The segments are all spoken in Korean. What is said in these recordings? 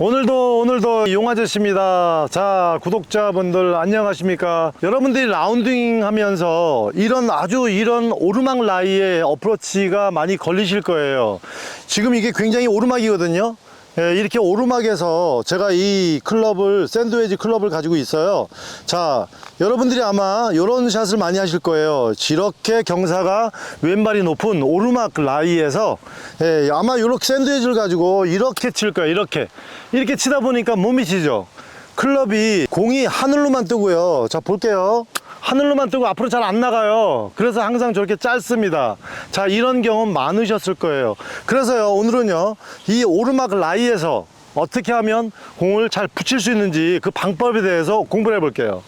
오늘도 오늘도 용아저씨입니다. 자 구독자분들 안녕하십니까? 여러분들이 라운딩 하면서 이런 아주 이런 오르막 라이의 어프로치가 많이 걸리실 거예요. 지금 이게 굉장히 오르막이거든요. 예, 이렇게 오르막에서 제가 이 클럽을 샌드웨지 클럽을 가지고 있어요. 자, 여러분들이 아마 이런 샷을 많이 하실 거예요. 이렇게 경사가 왼발이 높은 오르막 라이에서 예, 아마 이렇게 샌드웨지를 가지고 이렇게 칠 거예요. 이렇게 이렇게 치다 보니까 못 미치죠. 클럽이 공이 하늘로만 뜨고요. 자, 볼게요. 하늘로만 뜨고 앞으로 잘 안 나가요. 그래서 항상 저렇게 짧습니다. 자, 이런 경험 많으셨을 거예요. 그래서요, 오늘은요, 이 오르막 라이에서 어떻게 하면 공을 잘 붙일 수 있는지 그 방법에 대해서 공부를 해볼게요.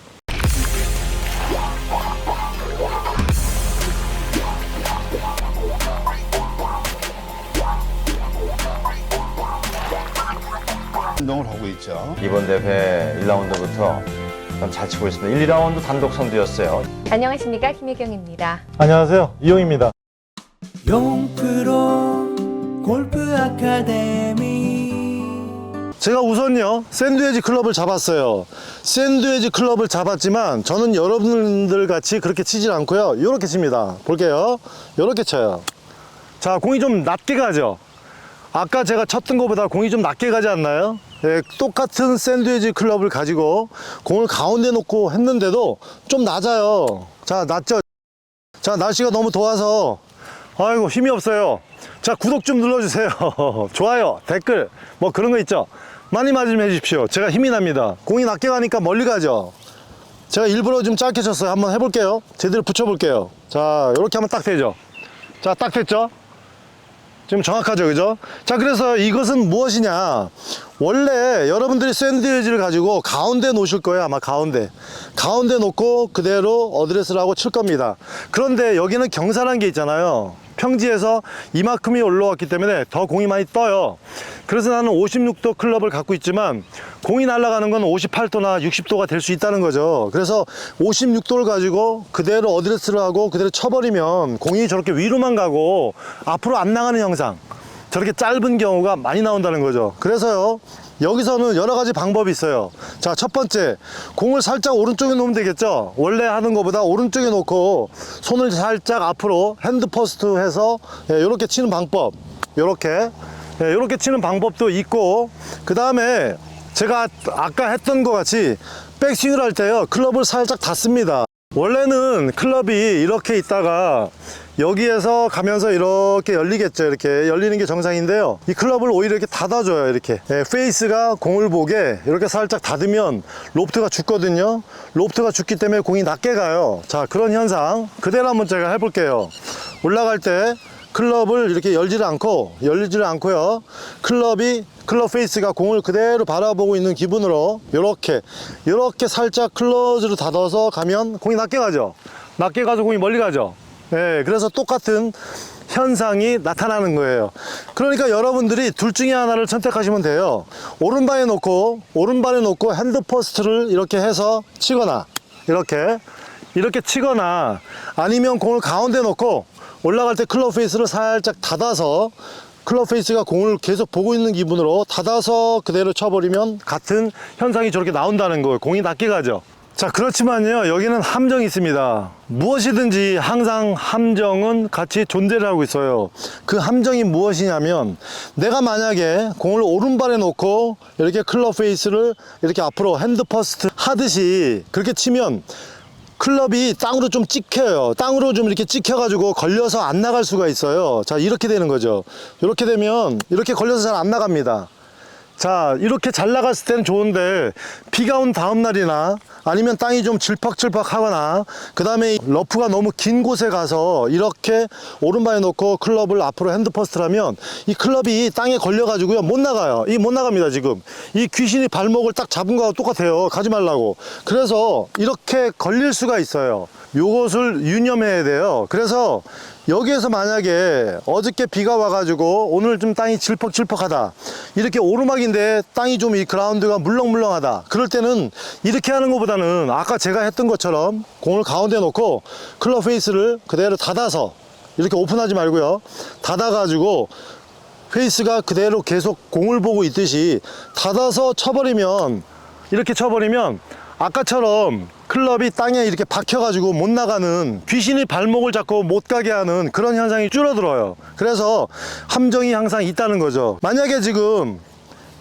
운동을 하고 있죠. 이번 대회 1라운드부터 잘 치고 있습니다. 1, 2라운드 단독 선두였어요. 안녕하십니까 김혜경입니다. 안녕하세요. 이용입니다. 용프로 골프 아카데미 제가 우선요 샌드웨지 클럽을 잡았어요 샌드웨지 클럽을 잡았지만 저는 여러분들 같이 그렇게 치질 않고요 이렇게 칩니다 볼게요 이렇게 쳐요 자 공이 좀 낮게 가죠 아까 제가 쳤던 것보다 공이 좀 낮게 가지 않나요 예, 똑같은 샌드웨지 클럽을 가지고 공을 가운데 놓고 했는데도 좀 낮아요. 자 낮죠? 자 날씨가 너무 더워서. 아이고 힘이 없어요. 자 구독 좀 눌러주세요. 좋아요 댓글 뭐 그런 거 있죠? 많이 좀 해주십시오. 제가 힘이 납니다. 공이 낮게 가니까 멀리 가죠? 제가 일부러 좀 짧게 쳤어요. 한번 해볼게요. 제대로 붙여볼게요. 자 이렇게 하면 딱 되죠? 자 딱 됐죠 지금 정확하죠 그죠? 자 그래서 이것은 무엇이냐? 원래 여러분들이 샌드위치를 가지고 가운데 놓으실 거예요 아마 가운데. 가운데 놓고 그대로 어드레스를 하고 칠 겁니다. 그런데 여기는 경사란 게 있잖아요 평지에서 이만큼이 올라왔기 때문에 더 공이 많이 떠요. 그래서 나는 56도 클럽을 갖고 있지만 공이 날아가는 건 58도나 60도가 될 수 있다는 거죠. 그래서 56도를 가지고 그대로 어드레스를 하고 그대로 쳐버리면 공이 저렇게 위로만 가고 앞으로 안 나가는 형상 저렇게 짧은 경우가 많이 나온다는 거죠. 그래서요 여기서는 여러 가지 방법이 있어요. 자 첫 번째 공을 살짝 오른쪽에 놓으면 되겠죠? 원래 하는 것보다 오른쪽에 놓고 손을 살짝 앞으로 핸드 퍼스트 해서 이렇게 치는 방법. 이렇게. 이렇게 치는 방법도 있고 그 다음에 제가 아까 했던 것 같이 백스윙을 할 때요 클럽을 살짝 닫습니다 원래는 클럽이 이렇게 있다가 여기에서 가면서 이렇게 열리겠죠 이렇게. 열리는 게 정상인데요. 이 클럽을 오히려 이렇게 닫아줘요 이렇게. 예, 페이스가 공을 보게 이렇게 살짝 닫으면 로프트가 죽거든요. 로프트가 죽기 때문에 공이 낮게 가요. 자 그런 현상 그대로 한번 제가 해볼게요. 올라갈 때 클럽을 이렇게 열지를 않고 열리지를 않고요. 클럽이 클럽 페이스가 공을 그대로 바라보고 있는 기분으로 이렇게 이렇게 살짝 클로즈로 닫아서 가면 공이 낮게 가죠 낮게 가서 공이 멀리 가죠 예, 그래서 똑같은 현상이 나타나는 거예요. 그러니까 여러분들이 둘 중에 하나를 선택하시면 돼요. 오른발에 놓고, 오른발에 놓고 핸드 퍼스트를 이렇게 해서 치거나, 이렇게, 이렇게 치거나, 아니면 공을 가운데 놓고, 올라갈 때 클럽 페이스를 살짝 닫아서, 클럽 페이스가 공을 계속 보고 있는 기분으로 닫아서 그대로 쳐버리면 같은 현상이 저렇게 나온다는 거예요. 공이 낮게 가죠. 자 그렇지만요 여기는 함정이 있습니다 무엇이든지 항상 함정은 같이 존재를 하고 있어요 그 함정이 무엇이냐면 내가 만약에 공을 오른발에 놓고 이렇게 클럽 페이스를 이렇게 앞으로 핸드 퍼스트 하듯이 그렇게 치면 클럽이 땅으로 좀 찍혀요. 땅으로 좀 이렇게 찍혀 가지고 걸려서 안 나갈 수가 있어요. 자 이렇게 되는 거죠. 이렇게 되면 이렇게 걸려서 잘 안 나갑니다 자 이렇게 잘 나갔을 때는 좋은데 비가 온 다음 날이나 아니면 땅이 좀 질퍽질퍽 하거나 그 다음에 러프가 너무 긴 곳에 가서 이렇게 오른발에 놓고 클럽을 앞으로 핸드퍼스트를 하면 이 클럽이 땅에 걸려 가지고요 못 나가요. 이 못 나갑니다 지금. 이 귀신이 발목을 딱 잡은 거하고 똑같아요. 가지 말라고. 그래서 이렇게 걸릴 수가 있어요. 요것을 유념해야 돼요. 그래서 여기에서 만약에 어저께 비가 와가지고 오늘 좀 땅이 질퍽질퍽하다 이렇게 오르막인데 땅이 좀 이 그라운드가 물렁물렁하다 그럴 때는 이렇게 하는 것보다는 아까 제가 했던 것처럼 공을 가운데 놓고 클럽 페이스를 그대로 닫아서 이렇게 오픈하지 말고요. 닫아 가지고 페이스가 그대로 계속 공을 보고 있듯이 닫아서 쳐버리면 이렇게 쳐버리면 아까처럼 클럽이 땅에 이렇게 박혀가지고 못 나가는 귀신이 발목을 잡고 못 가게 하는 그런 현상이 줄어들어요. 그래서 함정이 항상 있다는 거죠. 만약에 지금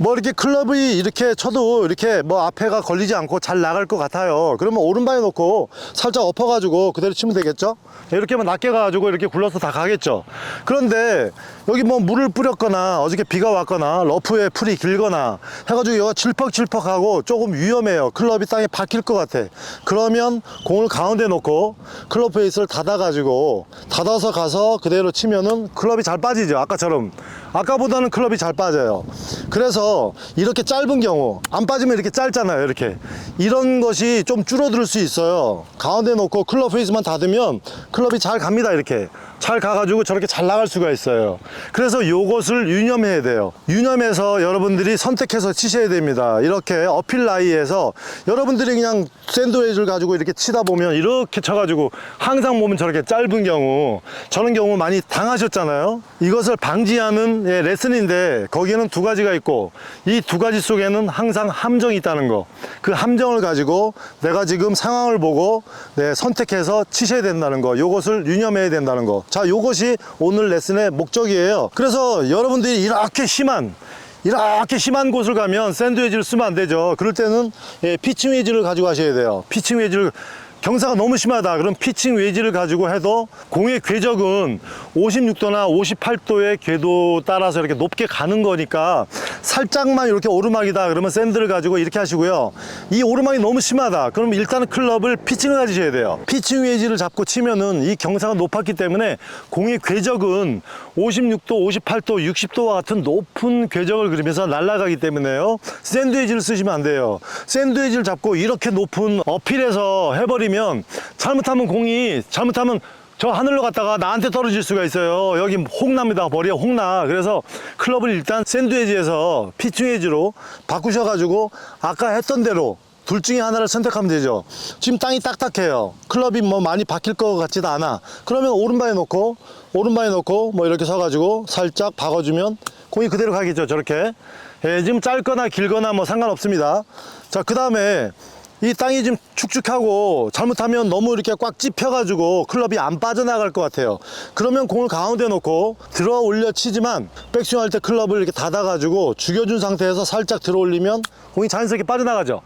뭐 이렇게 클럽이 이렇게 쳐도 이렇게 뭐 앞에가 걸리지 않고 잘 나갈 것 같아요. 그러면 오른발에 놓고 살짝 엎어가지고 그대로 치면 되겠죠? 이렇게만 낮게 가가지고 이렇게 굴러서 다 가겠죠. 그런데 여기 뭐 물을 뿌렸거나 어저께 비가 왔거나 러프에 풀이 길거나 해가지고 여기가 질퍽질퍽하고 조금 위험해요. 클럽이 땅에 박힐 것 같아. 그러면 공을 가운데 놓고 클럽 페이스를 닫아가지고 닫아서 가서 그대로 치면은 클럽이 잘 빠지죠. 아까처럼. 아까보다는 클럽이 잘 빠져요. 그래서 이렇게 짧은 경우 안 빠지면 이렇게 짧잖아요. 이렇게 이런 것이 좀 줄어들 수 있어요. 가운데 놓고 클럽 페이스만 닫으면 클럽이 잘 갑니다. 이렇게 잘 가가지고 저렇게 잘 나갈 수가 있어요. 그래서 요것을 유념해야 돼요. 유념해서 여러분들이 선택해서 치셔야 됩니다. 이렇게 어필 라이에서 여러분들이 그냥 샌드웨지를 가지고 이렇게 치다 보면 이렇게 쳐가지고 항상 보면 저렇게 짧은 경우 저런 경우 많이 당하셨잖아요. 이것을 방지하는 예, 레슨인데 거기에는 두 가지가 있고 이 두 가지 속에는 항상 함정이 있다는 거. 그 함정을 가지고 내가 지금 상황을 보고 네, 선택해서 치셔야 된다는 거. 요것을 유념해야 된다는 거. 자, 요것이 오늘 레슨의 목적이에요. 그래서 여러분들이 이렇게 심한 이렇게 심한 곳을 가면 샌드웨지를 쓰면 안 되죠. 그럴 때는 예, 피칭 웨지를 가지고 하셔야 돼요. 피칭 웨지를 경사가 너무 심하다. 그럼 피칭 웨지를 가지고 해도 공의 궤적은 56도나 58도의 궤도 따라서 이렇게 높게 가는 거니까 살짝만 이렇게 오르막이다. 그러면 샌드를 가지고 이렇게 하시고요. 이 오르막이 너무 심하다. 그럼 일단은 클럽을 피칭을 가지셔야 돼요. 피칭 웨지를 잡고 치면은 이 경사가 높았기 때문에 공의 궤적은 56도, 58도, 60도와 같은 높은 궤적을 그리면서 날아가기 때문에요. 샌드위치를 쓰시면 안 돼요. 샌드위치를 잡고 이렇게 높은 어필에서 해버리면 잘못하면 공이 잘못하면 저 하늘로 갔다가 나한테 떨어질 수가 있어요. 여기 홍납니다. 머리에 홍나. 그래서 클럽을 일단 샌드위치에서 피칭웨지로 바꾸셔가지고 아까 했던 대로 둘 중에 하나를 선택하면 되죠. 지금 땅이 딱딱해요. 클럽이 뭐 많이 박힐 것 같지도 않아. 그러면 오른발에 놓고 오른발에 놓고 뭐 이렇게 서가지고 살짝 박아주면 공이 그대로 가겠죠. 저렇게. 예, 지금 짧거나 길거나 뭐 상관없습니다. 자, 그 다음에 이 땅이 좀 축축하고 잘못하면 너무 이렇게 꽉 찝혀가지고 클럽이 안 빠져나갈 것 같아요. 그러면 공을 가운데 놓고 들어 올려 치지만 백스윙 할 때 클럽을 이렇게 닫아가지고 죽여준 상태에서 살짝 들어 올리면 공이 자연스럽게 빠져나가죠.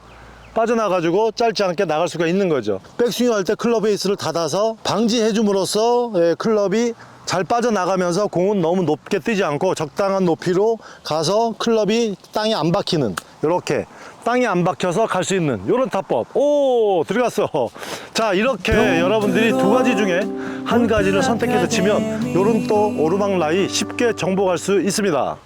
빠져나가지고 짧지 않게 나갈 수가 있는 거죠. 백스윙 할 때 클럽 베이스를 닫아서 방지해 줌으로써 예, 클럽이 잘 빠져나가면서 공은 너무 높게 뜨지 않고 적당한 높이로 가서 클럽이 땅에 안 박히는 이렇게 땅에 안 박혀서 갈 수 있는 이런 타법. 오 들어갔어. 자 이렇게 여러분들이 두 가지 중에 한 가지를 선택해서 치면 요런 또 오르막 라이 쉽게 정복할 수 있습니다